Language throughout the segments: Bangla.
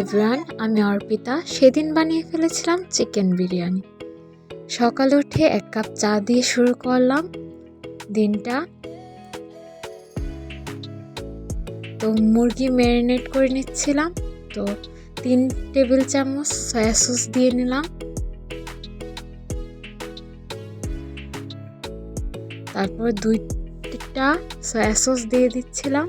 এভরিওয়ান আমি অর্পিতা, সেদিন বানিয়ে ফেলেছিলাম চিকেন বিরিয়ানি। সকালে উঠে এক কাপ চা দিয়ে শুরু করলাম। দিনটা তো মুরগি ম্যারিনেট করে নিচ্ছিলাম। তো তিন টেবিল চামচ সয়া সস দিয়ে নিলাম। তারপর দুইটা সয়া সস দিয়ে দিচ্ছিলাম।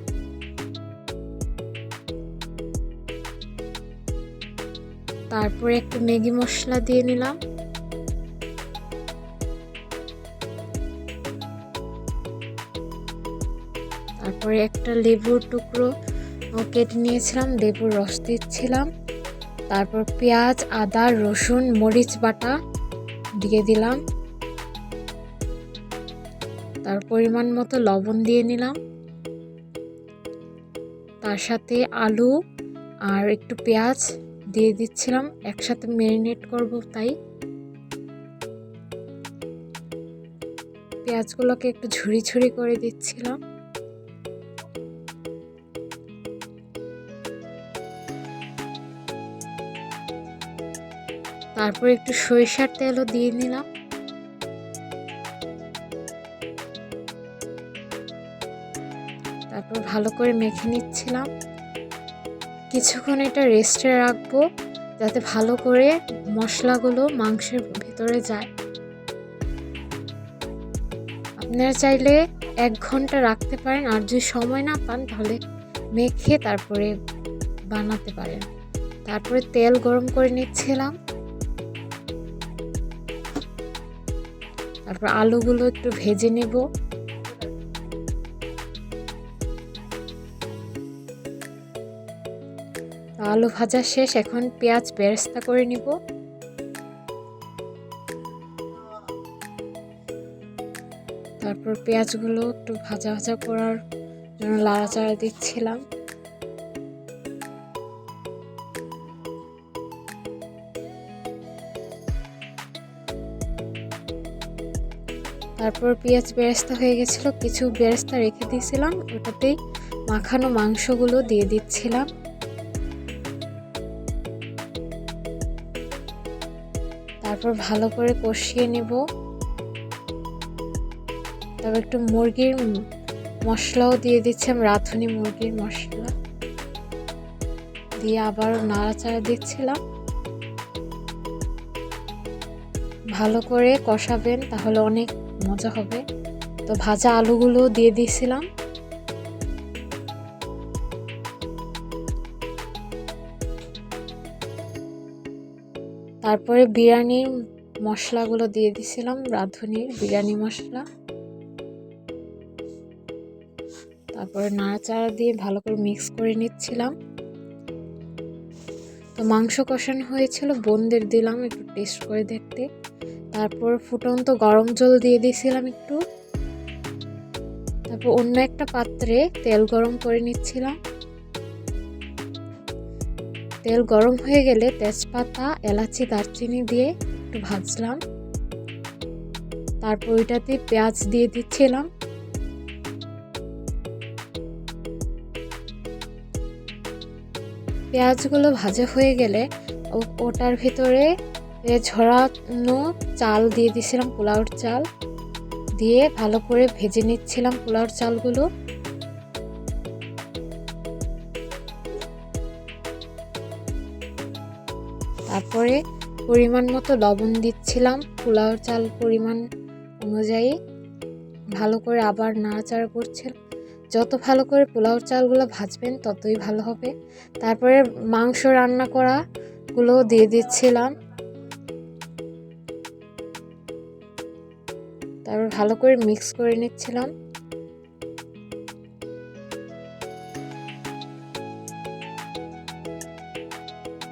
তারপরে একটু ম্যাগি মশলা দিয়ে নিলাম। তারপরে একটা লেবুর টুকরো কেটে নিয়েছিলাম, লেবুর রস দিচ্ছিলাম। তারপর পেঁয়াজ, আদা, রসুন, মরিচ বাটা দিয়ে দিলাম। তার পরিমাণ মতো লবণ দিয়ে নিলাম। তার সাথে আলু আর একটু পেঁয়াজ দিয়ে দিচ্ছিলাম, একসাথে ম্যারিনেট করব তাই। পেঁয়াজগুলোকে একটু ঝুড়ি ঝুড়ি করে দিচ্ছিলাম। তারপর একটু সরিষার তেলও দিয়ে নিলাম। তারপর ভালো করে মেখে নিচ্ছিলাম। কিছুক্ষণ এটা রেস্টে রাখব, যাতে ভালো করে মশলাগুলো মাংসের ভেতরে যায়। আপনারা চাইলে এক ঘণ্টা রাখতে পারেন, আর যদি সময় না পান তাহলে মেখে তারপরে বানাতে পারেন। তারপরে তেল গরম করে নিচ্ছিলাম। তারপর আলুগুলো একটু ভেজে নেব। আলু ভাজা শেষ, এখন পেঁয়াজ বেরেস্তা করে নিব। তারপর পেঁয়াজগুলো একটু ভাজা ভাজা করার জন্য লাড়াচাড়া দিচ্ছিলাম। তারপর পেঁয়াজ বেরেস্তা হয়ে গেছিল, কিছু বেরেস্তা রেখে দিয়েছিলাম, ওটাতেই মাখানো মাংসগুলো দিয়ে দিচ্ছিলাম। তারপর ভালো করে কষিয়ে নেব। তারপর একটু মুরগির মশলাও দিয়ে দিচ্ছিলাম রাঁধুনি মুরগির মশলা। দিয়ে আবার নাড়াচাড়া দিচ্ছিলাম। ভালো করে কষাবেন, তাহলে অনেক মজা হবে। তো ভাজা আলুগুলো দিয়ে দিয়েছিলাম। তারপরে বিরিয়ানির মশলাগুলো দিয়ে দিছিলাম, রাঁধুনির বিরিয়ানি মশলা। তারপরে নাড়াচাড়া দিয়ে ভালো করে মিক্স করে নিচ্ছিলাম। তো মাংস কষানো হয়েছিল, বোনদের দিলাম একটু টেস্ট করে দেখতে। তারপর ফুটন্ত গরম জল দিয়ে দিয়েছিলাম একটু। তারপর অন্য একটা পাত্রে তেল গরম করে নিচ্ছিলাম। তেল গরম হয়ে গেলে তেজপাতা, এলাচি, দারচিনি দিয়ে একটু ভাজলাম। তারপর ওইটাতে পেঁয়াজ দিয়ে দিচ্ছিলাম। পেঁয়াজগুলো ভাজা হয়ে গেলে ওটার ভিতরে ঝরানো চাল দিয়ে দিছিলাম, পোলাওর চাল। দিয়ে ভালো করে ভেজে নিচ্ছিলাম পোলাওর চালগুলো। তারপরে পরিমাণ মতো লবণ দিচ্ছিলাম, পোলাও চাল পরিমাণ অনুযায়ী। ভালো করে আবার নাড়াচাড়া করছিল যত ভালো করে পোলাও চালগুলো ভাজবেন, ততই ভালো হবে। তারপরে মাংস রান্না করাগুলো দিয়ে দিচ্ছিলাম। তারপর ভালো করে মিক্স করে নিচ্ছিলাম।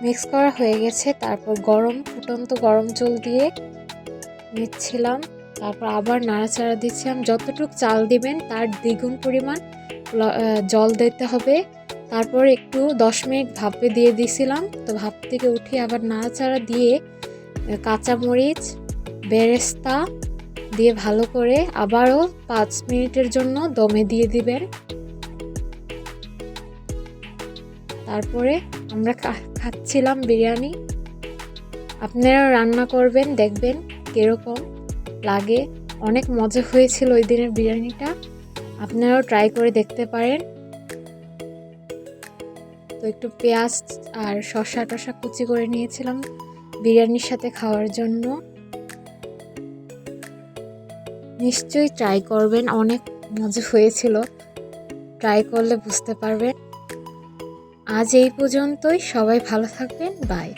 মিক্স করা হয়ে গেছে। তারপর গরম, ফুটন্ত গরম জল দিয়ে নিচ্ছিলাম। তারপর আবার নাড়াচাড়া দিচ্ছিলাম। যতটুক চাল দিবেন তার দ্বিগুণ পরিমাণ জল দিতে হবে। তারপর একটু দশ মিনিট ভাপে দিয়ে দিছিলাম। তো ভাপ থেকে উঠে আবার নাড়াচাড়া দিয়ে কাঁচামরিচ, বেরেস্তা দিয়ে ভালো করে আবারও পাঁচ মিনিটের জন্য দমে দিয়ে দিবেন। তারপরে আমরা খাচ্ছিলাম বিরিয়ানি। আপনারাও রান্না করবেন, দেখবেন কীরকম লাগে। অনেক মজা হয়েছিল ওই দিনের বিরিয়ানিটা। আপনারাও ট্রাই করে দেখতে পারেন। তো একটু পেঁয়াজ আর শসা টসা কুচি করে নিয়েছিলাম বিরিয়ানির সাথে খাওয়ার জন্য। নিশ্চয়ই ট্রাই করবেন, অনেক মজা হয়েছিল। ট্রাই করলে বুঝতে পারবেন। আজ এই পর্যন্তই। সবাই ভালো থাকবেন। বাই